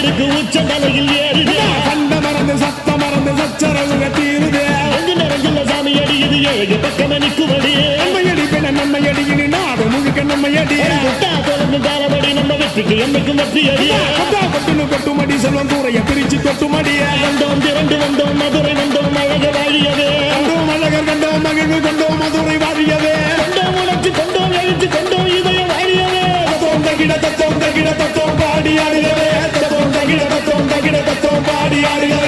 உச்சம் தலையில் ஏறுது. கண்ட மறந்து சத்த மறந்து சச்சரவுக தீருதே. அங்கு நிறைஞ்சுள்ள சாமி அடியுது ஏழு பக்கம் நிற்குமடி நன்மையடி பின்ன நன்மையடி இனி நாடு முழுக்க நன்மையடி விட்டா தொடர்ந்து காலமடி நம்ம வெற்றிக்கு என்னைக்கும் வெற்றி அடி கொட்டா Everybody